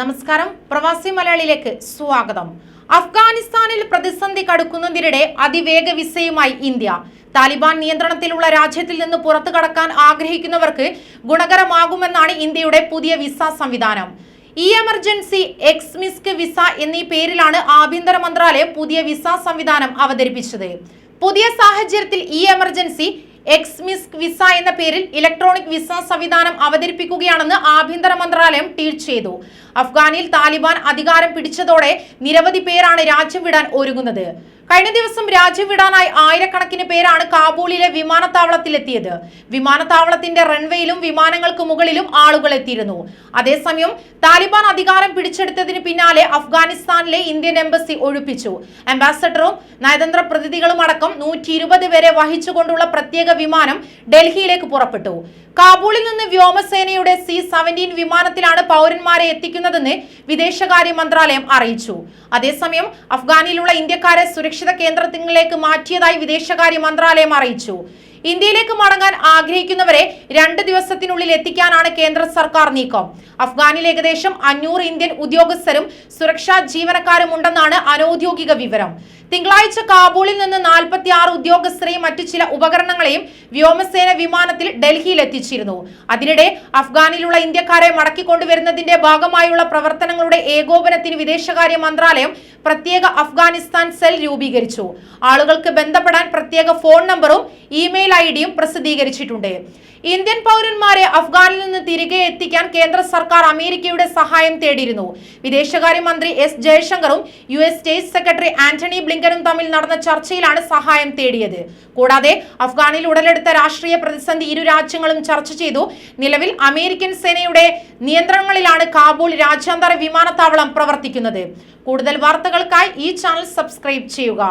നമസ്കാരം. പ്രവാസി മലയാളിയിലേക്ക് സ്വാഗതം. അഫ്ഗാനിസ്ഥാനിൽ പ്രതിസന്ധി കടുക്കുന്നതിനിടെ അതിവേഗ വിസയുമായി ഇന്ത്യ. താലിബാൻ നിയന്ത്രണത്തിലുള്ള രാജ്യത്തിൽ നിന്ന് പുറത്തു കടക്കാൻ ആഗ്രഹിക്കുന്നവർക്ക് ഗുണകരമാകുമെന്നാണ് ഇന്ത്യയുടെ പുതിയ വിസ സംവിധാനം. ഇ എമർജൻസി എക്സ്മിസ്ക് വിസ എന്നീ പേരിലാണ് ആഭ്യന്തര മന്ത്രാലയം പുതിയ വിസ സംവിധാനം അവതരിപ്പിച്ചത്. പുതിയ സാഹചര്യത്തിൽ ഇ എമർജൻസി എക്സ്മിസ്ക് വിസ എന്ന പേരിൽ ഇലക്ട്രോണിക് വിസ സംവിധാനം അവതരിപ്പിക്കുകയാണെന്ന് ആഭ്യന്തര മന്ത്രാലയം ട്വീറ്റ് ചെയ്തു. അഫ്ഗാനിൽ താലിബാൻ അധികാരം പിടിച്ചതോടെ നിരവധി പേരാണ് രാജ്യം വിടാൻ ഒരുങ്ങുന്നത്. കഴിഞ്ഞ ദിവസം രാജ്യം വിടാനായി ആയിരക്കണക്കിന് പേരാണ് കാബൂളിലെ വിമാനത്താവളത്തിലെത്തിയത്. വിമാനത്താവളത്തിന്റെ റൺവേയിലും വിമാനങ്ങൾക്ക് മുകളിലും ആളുകൾ എത്തിയിരുന്നു. അതേസമയം താലിബാൻ അധികാരം പിടിച്ചെടുത്തതിന് പിന്നാലെ അഫ്ഗാനിസ്ഥാനിലെ ഇന്ത്യൻ എംബസി ഒഴിപ്പിച്ചു. അംബാസഡറും നയതന്ത്ര പ്രതിനിധികളും അടക്കം നൂറ്റി ഇരുപത് വരെ വഹിച്ചുകൊണ്ടുള്ള പ്രത്യേക വിമാനം ഡൽഹിയിലേക്ക് പുറപ്പെട്ടു. കാബൂളിൽ നിന്ന് വ്യോമസേനയുടെ സി സെവന്റീൻ വിമാനത്തിലാണ് പൗരന്മാരെ എത്തിക്കുന്നതെന്ന് വിദേശകാര്യ മന്ത്രാലയം അറിയിച്ചു. അതേസമയം അഫ്ഗാനിലുള്ള ഇന്ത്യക്കാരെ സുരക്ഷിത കേന്ദ്രത്തിലേക്ക് മാറ്റിയതായി വിദേശകാര്യ മന്ത്രാലയം അറിയിച്ചു. ഇന്ത്യയിലേക്ക് മടങ്ങാൻ ആഗ്രഹിക്കുന്നവരെ രണ്ട് ദിവസത്തിനുള്ളിൽ എത്തിക്കാനാണ് കേന്ദ്ര സർക്കാർ നീക്കം. അഫ്ഗാനിൽ ഏകദേശം അഞ്ഞൂറ് ഇന്ത്യൻ ഉദ്യോഗസ്ഥരും സുരക്ഷാ ജീവനക്കാരും ഉണ്ടെന്നാണ് അനൌദ്യോഗിക വിവരം. തിങ്കളാഴ്ച കാബൂളിൽ നിന്ന് നാൽപ്പത്തി ആറ് ഉദ്യോഗസ്ഥരെയും മറ്റു ചില ഉപകരണങ്ങളെയും വ്യോമസേന വിമാനത്തിൽ ഡൽഹിയിൽ എത്തിച്ചിരുന്നു അതിനിടെ അഫ്ഗാനിലുള്ള ഇന്ത്യക്കാരെ മടക്കിക്കൊണ്ടുവരുന്നതിന്റെ ഭാഗമായുള്ള പ്രവർത്തനങ്ങളുടെ ഏകോപനത്തിന് വിദേശകാര്യ മന്ത്രാലയം പ്രത്യേക അഫ്ഗാനിസ്ഥാൻ സെൽ രൂപീകരിച്ചു. ആളുകൾക്ക് ബന്ധപ്പെടാൻ പ്രത്യേക ഫോൺ നമ്പറും ഇമെയിൽ ഐ ഡിയും പ്രസിദ്ധീകരിച്ചിട്ടുണ്ട്. ഇന്ത്യൻ പൗരന്മാരെ അഫ്ഗാനിൽ നിന്ന് തിരികെ എത്തിക്കാൻ കേന്ദ്ര സർക്കാർ അമേരിക്കയുടെ സഹായം തേടിയിരുന്നു. വിദേശകാര്യമന്ത്രി S ജയശങ്കറും U S state secretary Antony ബ്ലിങ്കനും തമ്മിൽ നടന്ന ചർച്ചയിലാണ് സഹായം തേടിയത്. കൂടാതെ അഫ്ഗാനിൽ ഉടലെടുത്ത രാഷ്ട്രീയ പ്രതിസന്ധി ഇരു രാജ്യങ്ങളും ചർച്ച ചെയ്തു. നിലവിൽ അമേരിക്കൻ സേനയുടെ നിയന്ത്രണങ്ങളിലാണ് കാബൂൾ രാജ്യാന്തര വിമാനത്താവളം പ്രവർത്തിക്കുന്നത്. കൂടുതൽ വാർത്തകൾക്കായി ഈ ചാനൽ സബ്സ്ക്രൈബ് ചെയ്യുക.